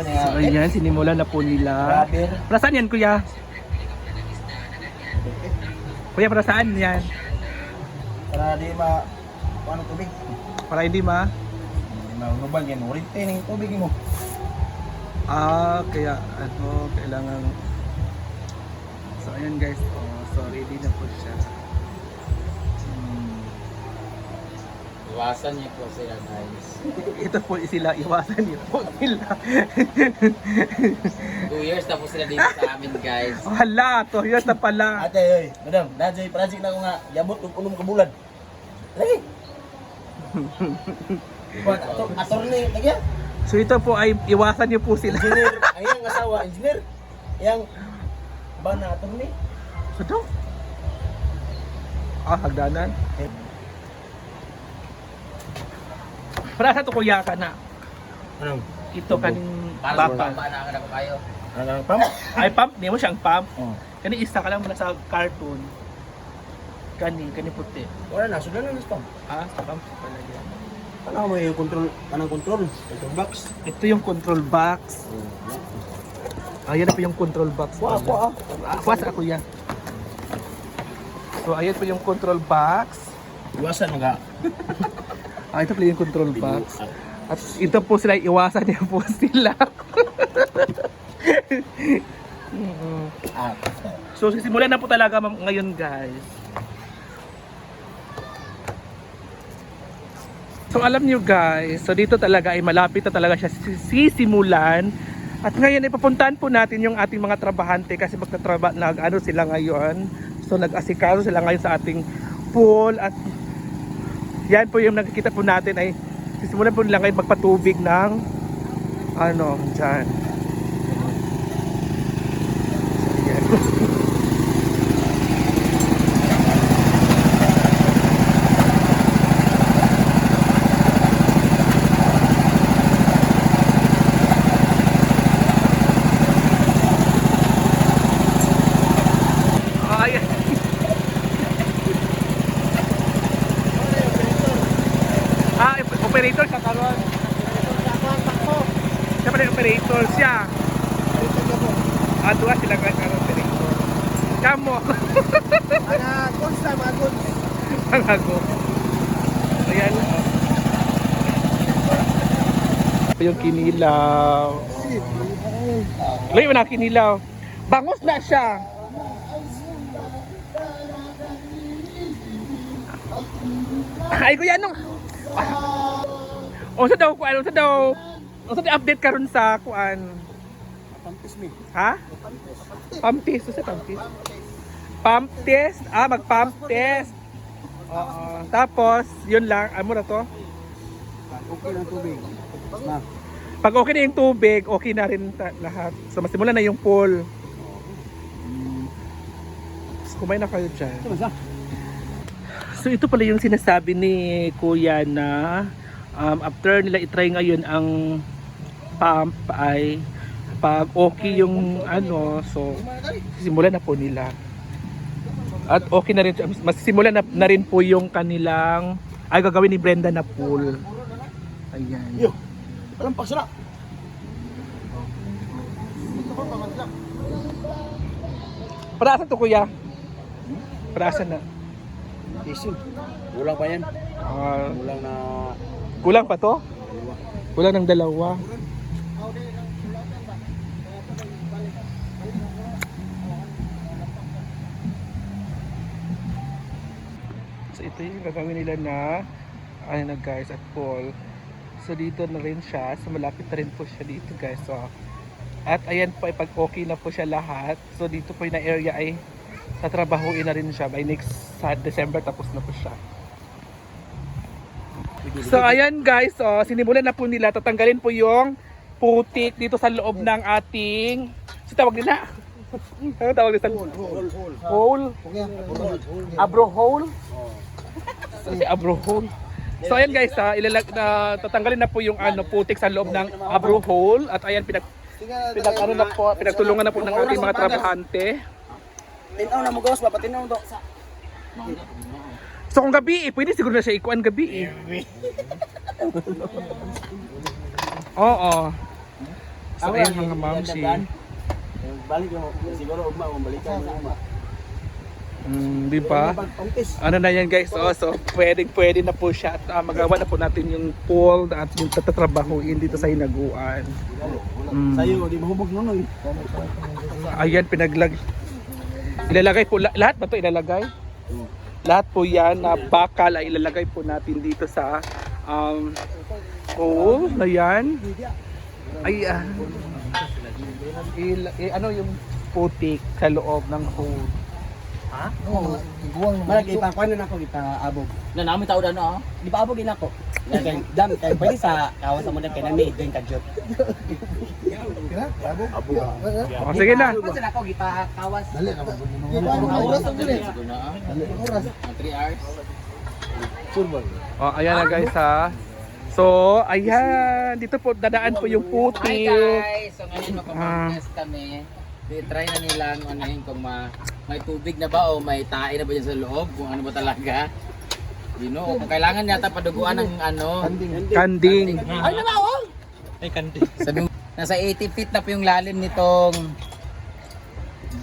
So ayan, sinimulan na po nila. Para saan yan kuya? Kuya, para saan yan? Para di ma... Paano tubig? Para hindi ma... Maunubag yan. Ulit eh, yung tubig mo. Ah, kaya ano, kailangan... So ayan guys, oh, so ready na po siya. Iwasan niyo po sila guys. Ito po sila, iwasan niyo po sila. Two years na po sila dito sa amin guys. hala, to years na pala. Ate, oy. Madam, nadyo yung project na ko nga. Yabot ng ulong kabulan. Lagi. Attorney, lagi yan. So ito po ay iwasan niyo po sila. Engineer, ay yung asawa, engineer. Yang ba na attorney? So daw. Ah, hagdanan. Para sa to kuya ka na. Anong? Ito kaning Para bapa. sa na ako kayo. Anong pam? Ay pump, di mo siyang pump. Oh. Kani isa ka lang muna sa cartoon. Kani, kani puti. Wala na, sudan na pam. Ah, sa pump pala yan. Ano mo yung control, anong control? Control box. Ito yung control box. Ayan na po yung control box. Wa, wa. Ah, was ako yan. So, ayan po yung control box. Iwasan mga. Ah, ito po yung control box. At ito po sila, iwasan niya po sila. So, sisimulan na po talaga ngayon, guys. So, alam niyo guys, so dito talaga ay malapit na talaga siya sisimulan. At ngayon ay papuntahan po natin yung ating mga trabahante kasi magtatraba nag ano sila ngayon. So nag-asikaso sila ngayon sa ating pool at yan po yung nakikita po natin ay sisimulan po nila ngayon magpatubig ng ano, dyan. Yan. Ayan. ah, op- operator ka karon. Siya pala yung operator siya. Ah, duwa sila ka karon operator. Kamo. Ana, konsta mga goods. Ang ako. Ayan. Ito yung kinilaw. Layo mo na kinilaw. Bangus na siya. Ay, kuya, anong... Ah. O sa daw, kuan, o sa daw... O sa daw update karon sa kuan. Pampis mi. Ha? Pump test. Sa pump test? Pump test. Ah, mag-pump test. Oo. Tapos, yun lang. Ano na to? Okay lang tubig. Ma. Pag okay na yung tubig, okay na rin lahat. So, masimulan na yung pool. So, kumain na kayo dyan. So, ito pala yung sinasabi ni Kuya na um, after nila itry ngayon ang pump ay pag okay yung ano, so simulan na po nila. At okay na rin, mas simulan na, na rin po yung kanilang ay gagawin ni Brenda na pool. Ayan. Yo. Walang pagsara. Para saan to kuya? Para saan na? Isin. Kulang pa yan. Ah, Kulang na kulang pa to? Kulang ng dalawa. Ito yung gagawin nila na ano na guys at pool. So dito na rin siya. So malapit na rin po siya dito guys. So at ayan po pag okay na po siya lahat. So dito po yung na area ay tatrabahuin na rin siya by next sa December tapos na po siya. So ayan guys, oh, sinimulan na po nila tatanggalin po yung putik dito sa loob ng ating si tawag nila. Ano tawag nila? hole hole. Hole? Hole hole. Abro hole? Si abro hole. So ayan guys, ha, ilalag na tatanggalin na po yung ano putik sa loob ng abro hole at ayan pinag pinag ano na po, pinagtulungan na po ng ating mga trabahante. Tinaw na mo gawas ba patinaw to. So kung gabi eh, pwede siguro na siya ikuan gabi eh. Oo. So ayan mga mamsi. Balik mo. Siguro ugma balikan mo ugma. Mm, di ba? Pagpangtis. Ano na yan guys, oh, so pwede pwede na po siya at ah, magawa na po natin yung pool at yung tatatrabahuin dito sa hinaguan. Mm. Sayo di mahubog nonoy. Ayan, pinaglag... Ilalagay po, la- lahat ba to ilalagay? Lahat po yan na bakal ay ilalagay po natin dito sa um, pool na yan. Ay, ah, il- eh, ano yung putik sa loob ng pool? Malagi pa kuan na ako kita abog. Na namin tao na no. Di pa abog ina ko. Dam kay pwede sa kawas mo na kay nami din ka jot. Abog. O, sige na. Kasi ako kita kawas. Dali ka Oras ang dili. Ah. Oras. Mga 3 hours. Football. O, ayan na guys ha. So, ayan. Dito po, dadaan po yung Hi putik. guys! So ngayon Ah. magpapag-test kami. I-try na nila ano yun, kung ma may tubig na ba o may tae na ba dyan sa loob, kung ano ba talaga. You know, kung kailangan yata paduguan ng ano. Kanding. Ay, na oh! Ay, kandi. Sabi mo, nasa 80 feet na po yung lalim nitong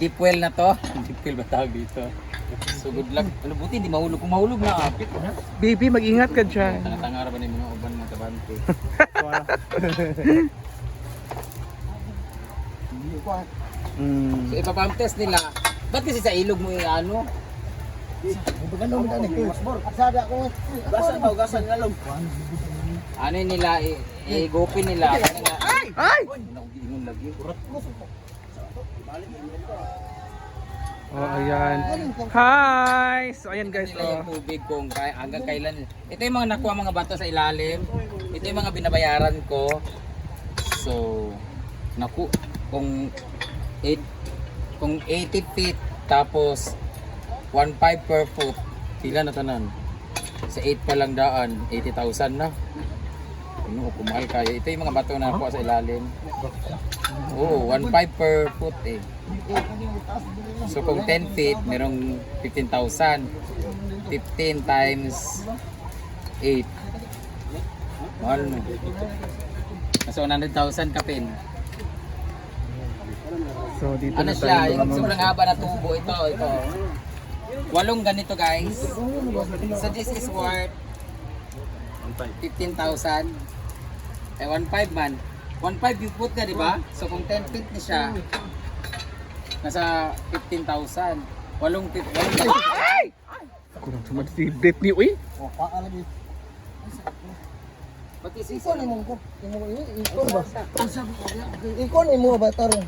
deep well na to. deep well ba tawag dito? So good luck. Ano buti, hindi mahulog. Kung mahulog na, apit. Baby, mag-ingat ka dyan. Tanga-tanga ra ba na yung mga uban mga tabante? Mm. So ipapamtest nila. Ba't kasi sa ilog mo yung ano? Ano mo tani? Sada ko. Gasan ba gasan ngalom. Ano nila, i- i-gupin nila. Ano nga? Ay! Ay! Nakugingon lagi. Oh, ayan. Hi! So, ayan guys. Nila yung Oh. tubig kung kaya, hanggang kailan. Ito yung mga nakuha mga bato sa ilalim. Ito yung mga binabayaran ko. So, naku, kung 8 kung 80 feet tapos 1.5 per foot, pila na tanan? Sa 8 pa lang daan, 80,000 na. Ano, kung mahal kayo. Ito yung mga bato na nakuha sa ilalim. Oo, 1.5 per foot eh. So kung 10 feet, merong 15,000. 15 times 8. Mahal no. Nasa 100,000 kapin. So, dito Ano na siya, tayo. yung sobrang haba na tubo. Ito, ito. Walong ganito guys. So this is worth 15,000. Eh, 1.5 man. 1.5 yung foot na, di ba? So kung 10 feet na siya, nasa 15,000. Walong feet. Walong feet. Kurang sumad si Britney. Uy! O pa lagi. Pati si Ikon imong ko. Ikon ba? Ikon imo ba tarong?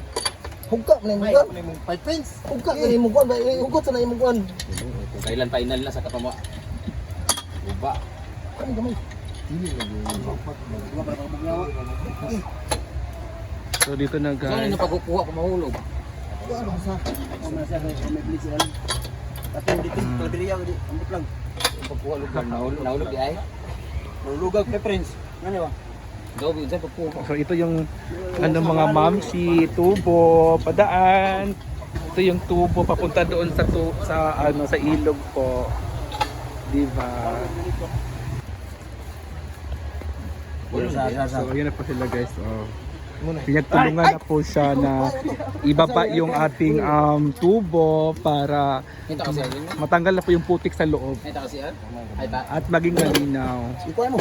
Hugka man imong kon. Five pence. Hugka man imong kon ba? Hugot sa na imong kon. Kailan final na sa kapamo? Diba? Kani gamay. So, dito na So ano guys. na pagkukuha kung mahulog? Ano sa? Ano sa may bilis sila. Tapi dito kalabiriya di ambot lang. Pagkuha lugar. Nahulog, nahulog di ay? Lugag preference. Ngani ba? Yun. So, ito yung ano mga mamsi, tubo, padaan. Ito yung tubo papunta doon sa tu sa ano sa ilog po. Di ba? So, ayan na po sila guys. Oh. Pinagtulungan na po siya na ibaba yung ating um, tubo para yun. matanggal na po yung putik sa loob ta. at maging malinaw. Ikon mo.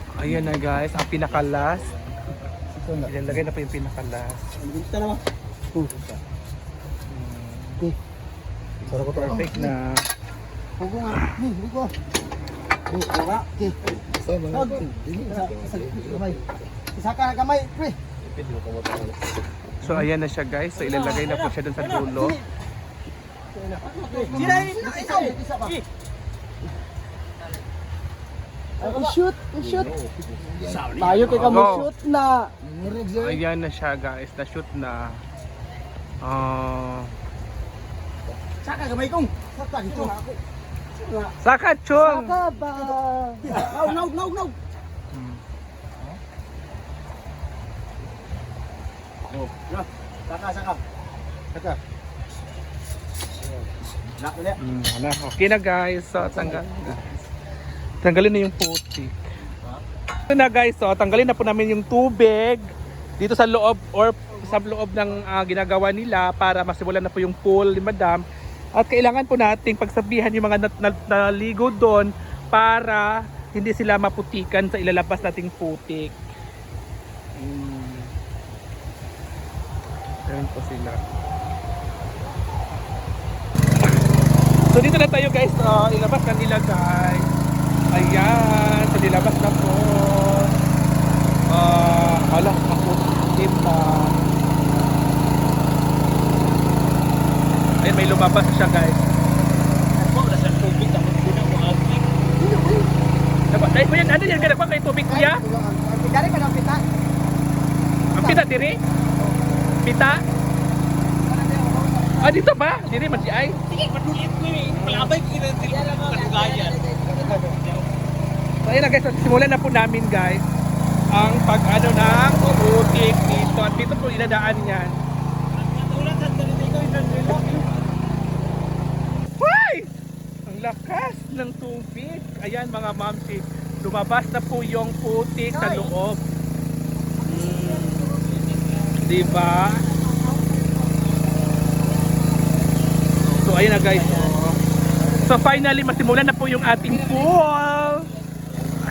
Ayan na guys, ang pinaka-last. Ilalagay na po yung pinaka-last. Kita na ba? Uh. Okay. Sarap ko. Perfect na. Hugo nga. Hugo. Oh, wala. Okay. Isa ka kamay, pre. So ayan na siya guys. So ilalagay na po siya dun sa dulo. Sila ini isa isa pa. I-shoot, i-shoot. Tayo kay kamo Go. shoot na. Ayan na siya guys, na-shoot na. Ah, Saka gamay kong. Saka dito. Saka Chong! Saka ba? Naw, naw, naw. Hmm. Saka, saka. Saka. Nak ulit. Mm. Okay na guys. So, tanggal Tanggalin na yung putik. Ito na guys. So, tanggalin na po namin yung tubig dito sa loob or sa loob ng ah, ginagawa nila para masimulan na po yung pool ni Madam. At kailangan po nating pagsabihan yung mga nat- naligo doon para hindi sila maputikan sa ilalabas nating putik. Mm. Ayan po sila. So dito na tayo guys, uh, ilabas na nila guys. Po. Ah, uh, ala, ako, team na. Ayan, may lumabas siya guys. Dapat, dahil ko yan, ano yan, ganap kay tubig kuya? Dari ka ng pita. Ang pita diri? Pita? Ah, dito ba? Diri man si ay. So ayun na guys, simulan na po namin guys ang pag ano ng utik dito at dito po inadaan yan. Hoy! Ang lakas ng tubig. Ayan mga mamsi, lumabas na po yung putik sa loob. Mm. Diba? So ayun na guys. So finally masimulan na po yung ating pool.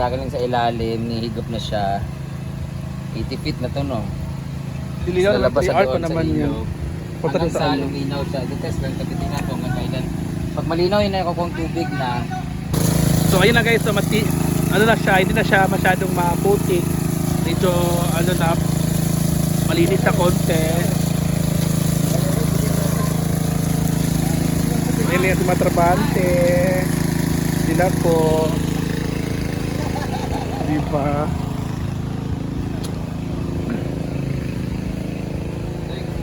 Sir, nagagaling sa ilalim, nihigop na siya. 80 feet na to no. Diligaw na lang sa doon sa naman yun. ilog. Hanggang sa sa luminaw siya. Dito lang tagitingnan ko hanggang kailan. Pag malinaw yun na kung tubig na, So ayun na guys, so mati, ano na siya, hindi na siya masyadong maputi. Medyo ano na, malinis na konti. Ayun yung tumatrabante. Sila po. Diba?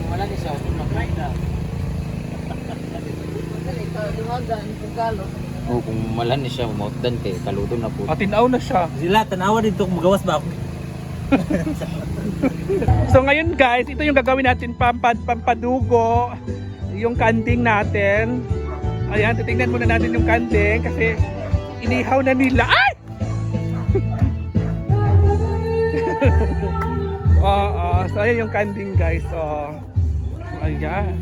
wala ni siya. Mag-ride na. Oo, kung malan ni siya, mautdan kay kaludo na po. Atinaw na siya. Sila, tanawa dito kung magawas ba ako? So ngayon guys, ito yung gagawin natin pampad, pampadugo yung kanding natin. Ayan, titingnan muna natin yung kanding kasi inihaw na nila. Ay! Oo, so ayan yung kanding guys. Oh. Ayan.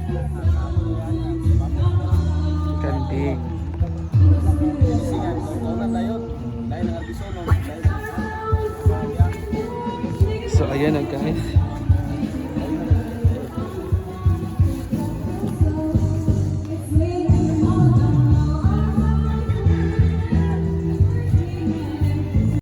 Kanding. So ayan na guys.